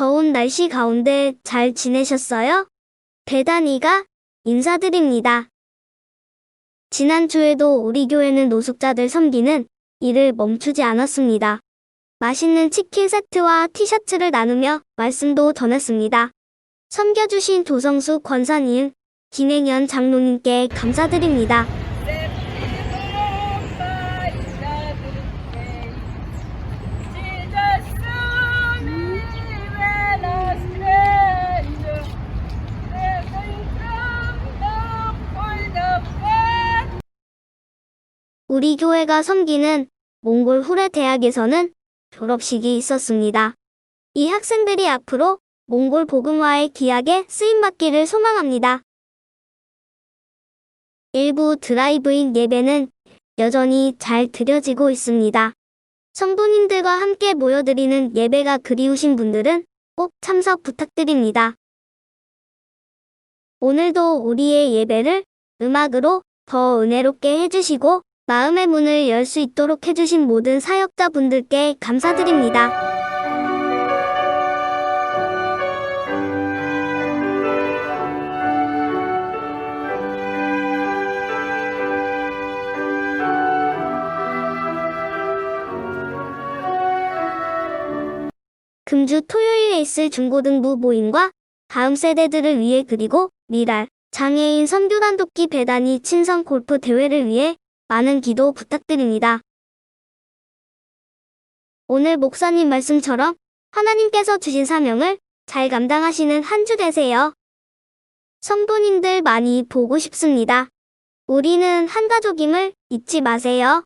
더운 날씨 가운데 잘 지내셨어요? 배단이가 인사드립니다. 지난주에도 우리 교회는 노숙자들 섬기는 일을 멈추지 않았습니다. 맛있는 치킨 세트와 티셔츠를 나누며 말씀도 전했습니다. 섬겨주신 도성수 권사님, 김행현 장로님께 감사드립니다. 우리 교회가 섬기는 몽골 후레 대학에서는 졸업식이 있었습니다. 이 학생들이 앞으로 몽골 복음화의 기약에 쓰임받기를 소망합니다. 일부 드라이브인 예배는 여전히 잘 드려지고 있습니다. 성도님들과 함께 모여드리는 예배가 그리우신 분들은 꼭 참석 부탁드립니다. 오늘도 우리의 예배를 음악으로 더 은혜롭게 해주시고 마음의 문을 열 수 있도록 해주신 모든 사역자분들께 감사드립니다. 금주 토요일에 있을 중고등부 모임과 다음 세대들을 위해 그리고 미랄, 장애인 선교단 돕기 배단이 친선 골프 대회를 위해 많은 기도 부탁드립니다. 오늘 목사님 말씀처럼 하나님께서 주신 사명을 잘 감당하시는 한 주 되세요. 성도님들 많이 보고 싶습니다. 우리는 한 가족임을 잊지 마세요.